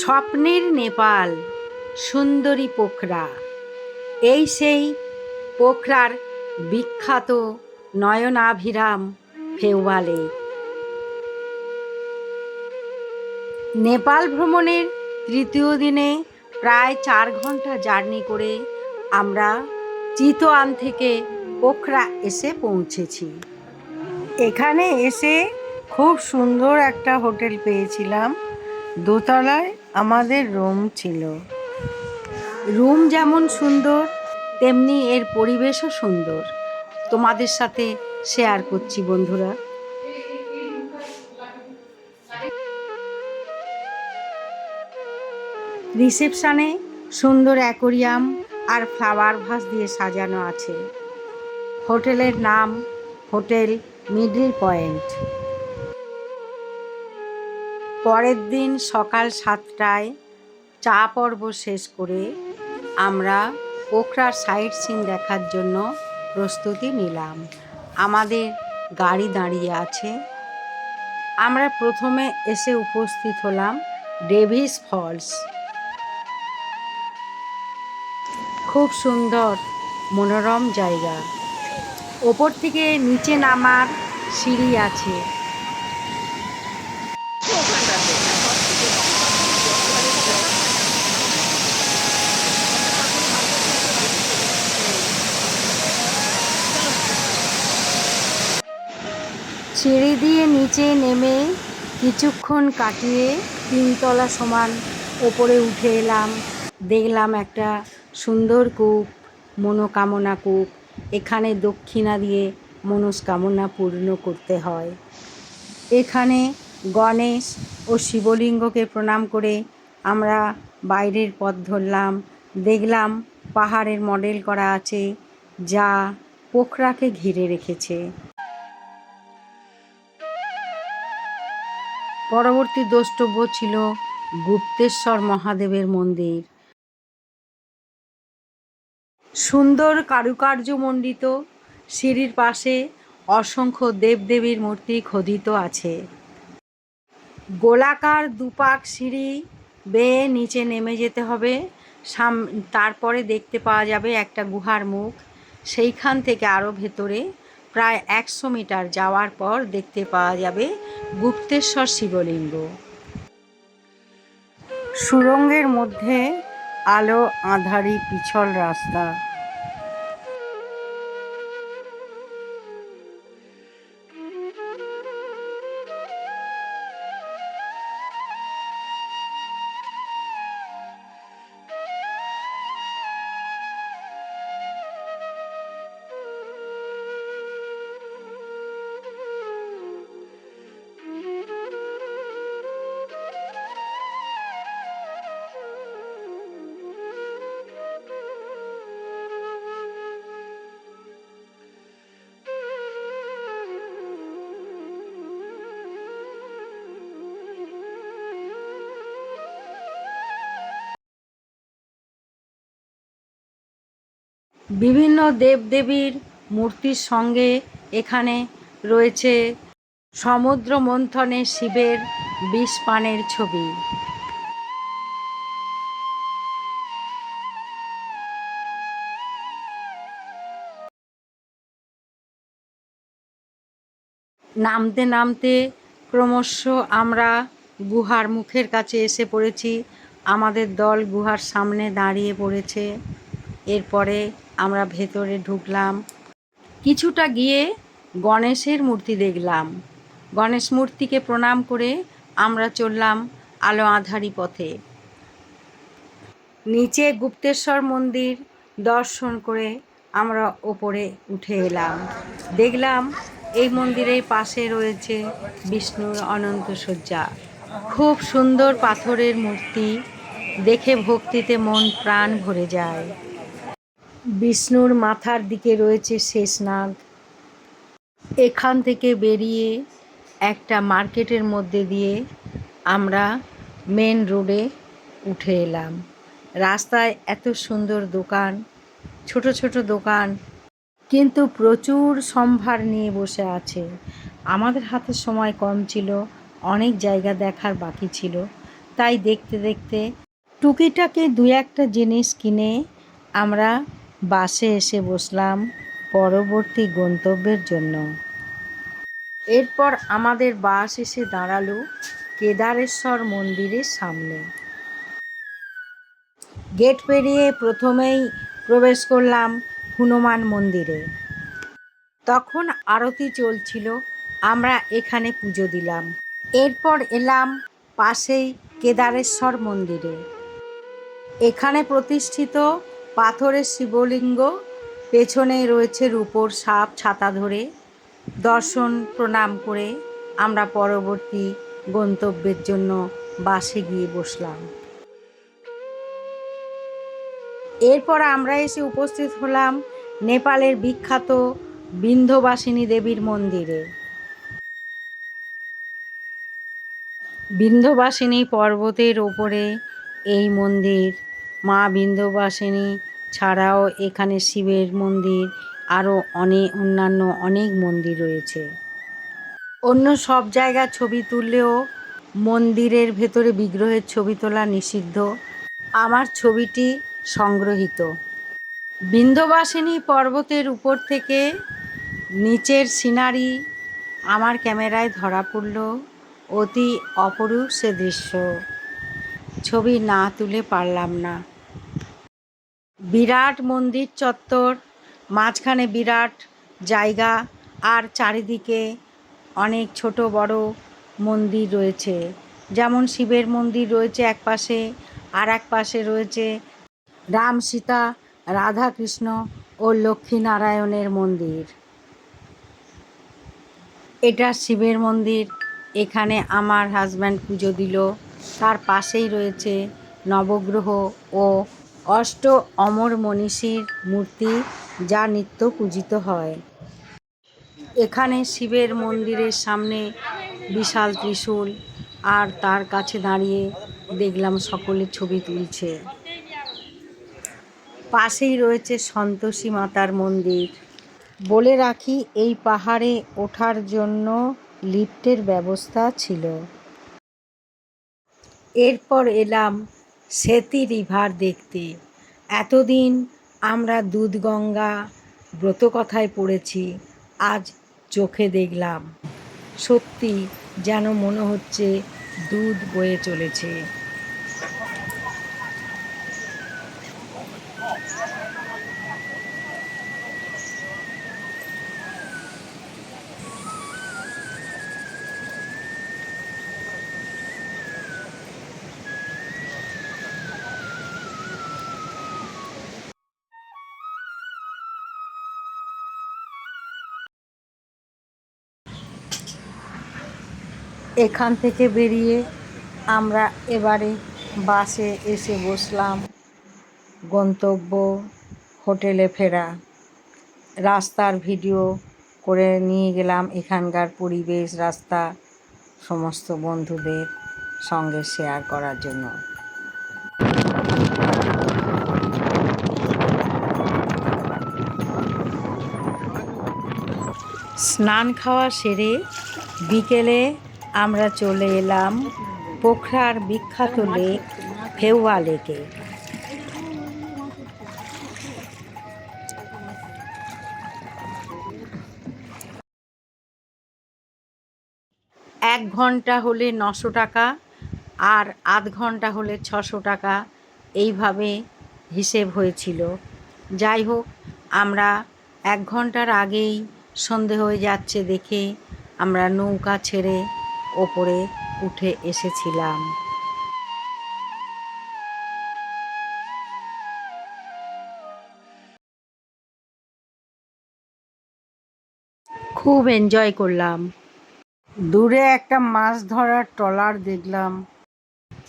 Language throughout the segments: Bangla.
স্বপ্নের নেপাল, সুন্দরী পোখরা। এই সেই পোখরার বিখ্যাত নয়নাভিরাম ফেওয়ালে নেপাল ভ্রমণের তৃতীয় দিনে প্রায় চার ঘণ্টা জার্নি করে আমরা চিতোয়ান থেকে পোখরা এসে পৌঁছেছি। এখানে এসে খুব সুন্দর একটা হোটেল পেয়েছিলাম। দোতলায় আমাদের রুম ছিল। রুম যেমন সুন্দর, তেমনি এর পরিবেশও সুন্দর। তোমাদের সাথে শেয়ার করছি বন্ধুরা। রিসেপশনে সুন্দর অ্যাকোরিয়াম আর ফ্লাওয়ার ভাস দিয়ে সাজানো আছে। হোটেলের নাম হোটেল মিডল পয়েন্ট। পরের দিন সকাল সাতটায় চা পর্ব শেষ করে আমরা পোখরার সাইট সিন দেখার জন্য প্রস্তুতি নিলাম। আমাদের গাড়ি দাঁড়িয়ে আছে। আমরা প্রথমে এসে উপস্থিত হলাম ডেভিস ফলস। খুব সুন্দর, মনোরম জায়গা। ওপর থেকে নিচে নামার সিঁড়ি আছে। সিঁড়ি দিয়ে নিচে নেমে কিছুক্ষণ কাটিয়ে তিনতলা সমান ওপরে উঠে এলাম। দেখলাম একটা সুন্দর কূপ, মনোকামনা কূপ। এখানে দক্ষিণা দিয়ে মনস্কামনা পূর্ণ করতে হয়। এখানে গণেশ ও শিবলিঙ্গকে প্রণাম করে আমরা বাইরের পথ ধরলাম। দেখলাম পাহাড়ের মডেল করা আছে, যা পোখরাকে ঘিরে রেখেছে। পরবর্তী দ্রষ্টব্য ছিল গুপ্তেশ্বর মহাদেবের মন্দির। সুন্দর কারুকার্যমণ্ডিত সিঁড়ির পাশে অসংখ্য দেবদেবীর মূর্তি খোদিত আছে। গোলাকার দুপাক সিঁড়ি বেয়ে নিচে নেমে যেতে হবে, সাম, তারপরে দেখতে পাওয়া যাবে একটা গুহার মুখ, সেইখান থেকে আরও ভেতরে প্রায় একশো মিটার যাওয়ার পর দেখতে পাওয়া যাবে গুপ্তেশ্বর শিবলিঙ্গ। সুরঙ্গের মধ্যে আলো আঁধারি পিছল রাস্তা। বিভিন্ন দেবদেবীর মূর্তির সঙ্গে এখানে রয়েছে সমুদ্র মন্থনে শিবের বিষ পানের ছবি। নামতে নামতে ক্রমশ আমরা গুহার মুখের কাছে এসে পড়েছি। আমাদের দল গুহার সামনে দাঁড়িয়ে পড়েছে। এরপরে আমরা ভেতরে ঢুকলাম। কিছুটা গিয়ে গণেশের মূর্তি দেখলাম। গণেশ মূর্তিকে প্রণাম করে আমরা চললাম আলো আধারি পথে। নিচে গুপ্তেশ্বর মন্দির দর্শন করে আমরা ওপরে উঠে এলাম। দেখলাম এই মন্দিরের পাশে রয়েছে বিষ্ণুর অনন্ত শয্যা। খুব সুন্দর পাথরের মূর্তি। দেখে ভক্তিতে মন প্রাণ ভরে যায়। বিষ্ণুর মাথার দিকে রয়েছে শেষনাগ এখান থেকে বেরিয়ে একটা মার্কেটের মধ্যে দিয়ে আমরা মেন রোডে উঠে এলাম। রাস্তায় এত সুন্দর দোকান, ছোট ছোট দোকান, কিন্তু প্রচুর সম্ভার নিয়ে বসে আছে। আমাদের হাতে সময় কম ছিল, অনেক জায়গা দেখার বাকি ছিল। তাই দেখতে দেখতে টুকিটাকি দু একটা জিনিস কিনে আমরা বাসে এসে বসলাম পরবর্তী গন্তব্যের জন্য। এরপর আমাদের বাস এসে দাঁড়াল কেদারেশ্বর মন্দিরের সামনে। গেট পেরিয়ে প্রথমেই প্রবেশ করলাম হনুমান মন্দিরে। তখন আরতি চলছিল, আমরা এখানে পুজো দিলাম। এরপর এলাম পাশেই কেদারেশ্বর মন্দিরে। এখানে প্রতিষ্ঠিত পাথরের শিবলিঙ্গ, পেছনে রয়েছে রূপোর সাপ ছাতা ধরে। দর্শন প্রণাম করে আমরা পরবর্তী গন্তব্যের জন্য বাসে গিয়ে বসলাম। এরপর আমরা এসে উপস্থিত হলাম নেপালের বিখ্যাত বিন্ধ্যবাসিনী দেবীর মন্দিরে। বিন্ধ্যবাসিনী পর্বতের ওপরে এই মন্দির মা বিন্ধ্যবাসিনী ছাড়াও এখানে শিবের মন্দির আরও অনেক অন্যান্য অনেক মন্দির রয়েছে। অন্য সব জায়গার ছবি তুললেও মন্দিরের ভেতরে বিগ্রহের ছবি তোলা নিষিদ্ধ। আমার ছবিটি সংগ্রহীত। বিন্ধ্যবাসিনী পর্বতের উপর থেকে নিচের সিনারি আমার ক্যামেরায় ধরা পড়ল। অতি অপরূপ সে দৃশ্য। ছবি না তুলে পারলাম না। বিরাট মন্দির চত্বর, মাঝখানে বিরাট জায়গা আর চারিদিকে অনেক ছোট বড় মন্দির রয়েছে। যেমন শিবের মন্দির রয়েছে এক পাশে, আর এক পাশে রয়েছে রাম সীতা, রাধা কৃষ্ণ ও লক্ষ্মীনারায়ণের মন্দির। এটা শিবের মন্দির। এখানে আমার হাজব্যান্ড পুজো দিল। তার পাশেই রয়েছে নবগ্রহ ও অষ্ট অমর মনীষীর মূর্তি যা নিত্য পূজিত হয়। এখানে শিবের মন্দিরের সামনে বিশাল ত্রিশূল আর তার কাছে দাঁড়িয়ে দেখলাম সকলে ছবি তুলছে। পাশেই রয়েছে সন্তোষী মাতার মন্দির। বলে রাখি, এই পাহাড়ে ওঠার জন্য লিফটের ব্যবস্থা ছিল। এরপর এলাম সেতি রিভার দেখতে। এতদিন আমরা দুধগঙ্গা ব্রতকথায় পড়েছি, আজ চোখে দেখলাম। সত্যি যেন মনে হচ্ছে দুধ বয়ে চলেছে। এখান থেকে বেরিয়ে আমরা এবারে বাসে এসে বসলাম। গন্তব্য হোটেলে ফেরা। রাস্তার ভিডিও করে নিয়ে গেলাম এখানকার পরিবেশ, রাস্তা, সমস্ত বন্ধুদের সঙ্গে শেয়ার করার জন্য। স্নান খাওয়া সেরে বিকেলে আমরা চলে এলাম পোখরার বিখ্যাত লেক ফেউয়া লেকে। এক ঘণ্টা হলে নশো টাকা আর আধ ঘণ্টা হলে ছশো টাকা, এইভাবে হিসেব হয়েছিল। যাই হোক, আমরা এক ঘণ্টার আগেই সন্ধে হয়ে যাচ্ছে দেখে আমরা নৌকা ছেড়ে ওপরে উঠে এসেছিলাম। খুব এনজয় করলাম। দূরে একটা মাছ ধরার ট্রলার দেখলাম।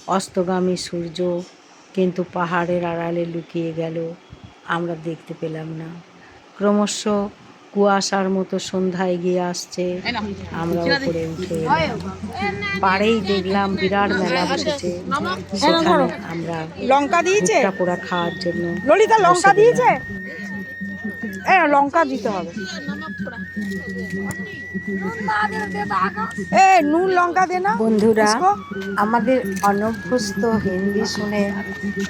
অস্তগামী সূর্য কিন্তু পাহাড়ের আড়ালে লুকিয়ে গেল। আমরা দেখতে পেলাম না। ক্রমশ কুয়াশার মতো সন্ধ্যায় গিয়ে আসছে। আমরা উপরে উঠে পাড়েই দেখলাম বিরাট মেলা বসেছে। সেখানে আমরা লঙ্কা দিয়েছে? পোড়া খাওয়ার জন্য ললিতা লঙ্কা দিয়েছে? লঙ্কা দিতে হবে। এ নুন লঙ্কা দে না। বন্ধুরা আমাদের অনভ্যস্ত হিন্দি শুনে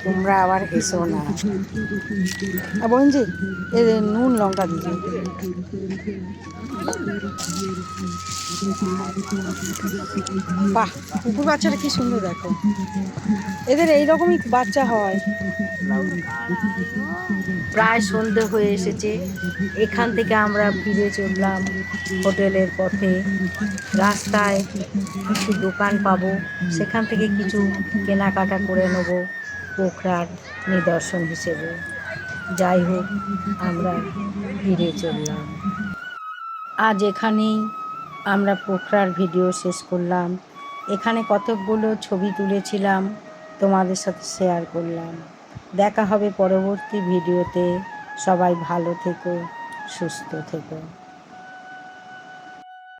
তোমরা আবার এসো না। বোনজি এ নুন লঙ্কা দিয়েছি বাহ কুকুর বাচ্চাটা কি সুন্দর দেখো। এদের এইরকমই বাচ্চা হয়। প্রায় সন্ধে হয়ে এসেছে। এখান থেকে আমরা ফিরে চল চললাম হোটেলের পথে রাস্তায় কিছু দোকান পাবো, সেখান থেকে কিছু কেনাকাটা করে নেব পোখরার নিদর্শন হিসেবে। যাই হোক, আমরা ফিরে চললাম। আজ এখানেই আমরা পোখরার ভিডিও শেষ করলাম। এখানে কতকগুলো ছবি তুলেছিলাম, তোমাদের সাথে শেয়ার করলাম। দেখা হবে পরবর্তী ভিডিওতে। সবাই ভালো থেকো, সুস্থ থেকো।